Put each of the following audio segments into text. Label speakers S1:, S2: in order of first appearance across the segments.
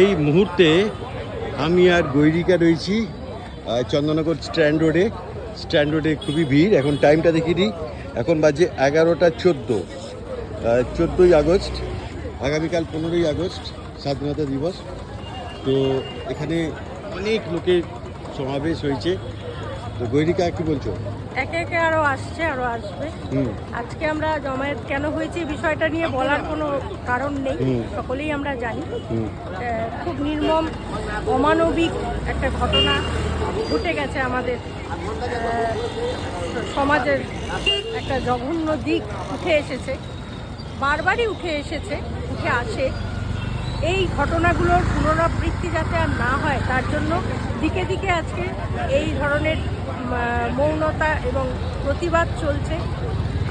S1: এই মুহূর্তে আমি আর গৈরিকা রয়েছি চন্দননগর স্ট্যান্ড রোডে। স্ট্যান্ড রোডে খুবই ভিড়, এখন টাইমটা দেখিয়ে দিই। এখন বাজে এগারোটা চোদ্দ চোদ্দোই আগস্ট, আগামীকাল পনেরোই আগস্ট, স্বাধীনতা দিবস। তো এখানে অনেক লোকের সমাবেশ হয়েছে। তো গৈরিকা, কি বলছো?
S2: একে একে আরও আসছে আরও আসবে। আজকে আমরা জমায়েত কেন হয়েছে বিষয়টা নিয়ে বলার কোনো কারণ নেই সকলেই আমরা জানি। খুব নির্মম অমানবিক একটা ঘটনা ঘটে গেছে আমাদের সমাজের একটা জঘন্য দিক উঠে এসেছে বারবারই উঠে এসেছে উঠে আসে। এই ঘটনাগুলোর পুনরাবৃত্তি যাতে আর না হয় তার জন্য দিকে দিকে আজকে এই ধরনের মৌনতা এবং প্রতিবাদ চলছে।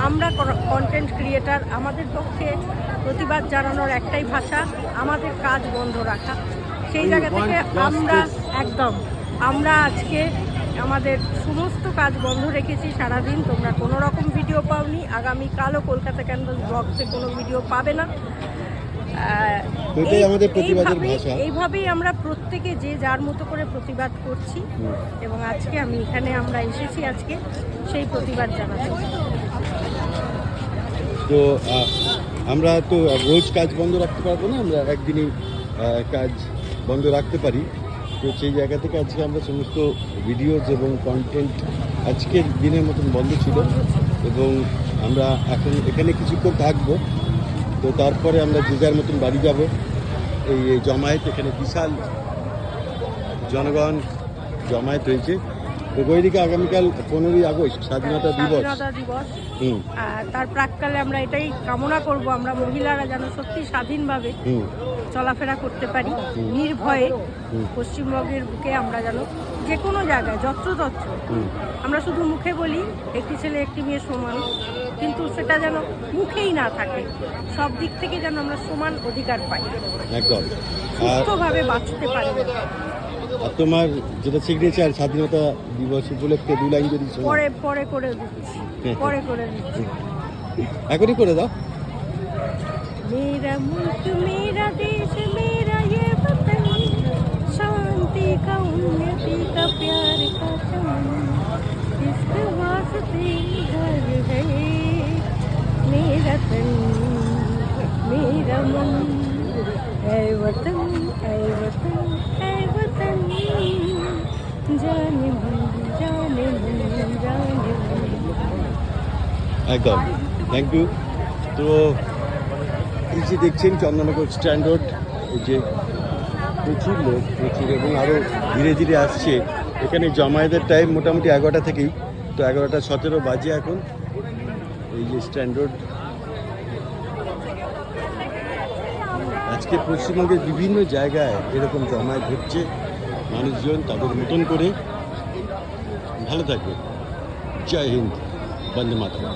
S2: আমরা কন্টেন্ট ক্রিয়েটার আমাদের পক্ষে প্রতিবাদ জানানোর একটাই ভাষা আমাদের কাজ বন্ধ রাখা। সেই জায়গা থেকে আমরা একদম আমরা আজকে আমাদের সমস্ত কাজ বন্ধ রেখেছি সারাদিন তোমরা কোনো রকম ভিডিও পাওনি। আগামীকালও কলকাতা ক্যানভাস ব্লগসে কোনো ভিডিও পাবে না।
S1: আমাদের প্রতিবাদের
S2: এইভাবেই-
S1: ভাষা।
S2: এইভাবেই আমরা প্রত্যেকে যে যার মতো করে প্রতিবাদ করছি এবং আজকে আমি এখানে আমরা এসেছি আজকে সেই প্রতিবাদ জানাতে।
S1: তো আমরা তো রোজ কাজ বন্ধ রাখতে পারব না আমরা একদিনই কাজ বন্ধ রাখতে পারি। তো সেই জায়গা থেকে আজকে আমরা সমস্ত ভিডিওজ এবং কন্টেন্ট আজকের দিনের মতন বন্ধ ছিল এবং আমরা এখন এখানে কিছুক্ষণ থাকব। তো তারপরে আমরা যে যার মতন বাড়ি যাব। এই জমায়েত এখানে বিশাল জনগণ জমায়েত হয়েছে। গৈরিকা আগামীকাল পনেরোই আগস্ট স্বাধীনতা দিবস। হুম।
S2: আর তার প্রাককালে আমরা এটাই কামনা করব আমরা মহিলারা যেন সত্যি স্বাধীনভাবে চলাফেরা করতে পারি নির্ভয়ে পশ্চিমবঙ্গের বুকে আমরা যেন যে কোনো জায়গায় যত্রতত্র।
S1: হুম।
S2: আমরা শুধু মুখে বলি একটি ছেলে একটি মেয়ে সমান কিন্তু সেটা যেন মুখেই না থাকে সব দিক থেকে যেন আমরা সমান অধিকার পাই।
S1: একদম।
S2: সুস্থভাবে বাঁচতে পারি
S1: আর তোমার যেটা সিগনেচার স্বাধীনতা দিবস উপলক্ষে দু লাইন যদি শোনাও।
S2: পরে পরে করে দিচ্ছি পরে করে দিচ্ছি
S1: এখনই করে দাও
S2: मेरा मुल्क मेरा देश मेरा ये वतन शांति का उन्नति का प्यार का चमन इसके वास्ते घर है मेरा तन मेरा मन है वतन है वतन है वतन
S1: একদম। থ্যাংক ইউ তো এই যে দেখছেন চন্দননগর স্ট্যান্ড রোড, এই যে প্রচুর লোক, প্রচুর এবং আরও ধীরে ধীরে আসছে। এখানে জমায়েতের টাইম মোটামুটি এগারোটা থেকেই। তো এগারোটা সতেরো বাজে এখন। এই যে স্ট্যান্ড রোড। আজকে পশ্চিমবঙ্গের বিভিন্ন জায়গায় এরকম জমায়েত হচ্ছে মানুষজন তাদের মতন করে। ভালো থাকবে জয় হিন্দ। বন্দে মাতরম।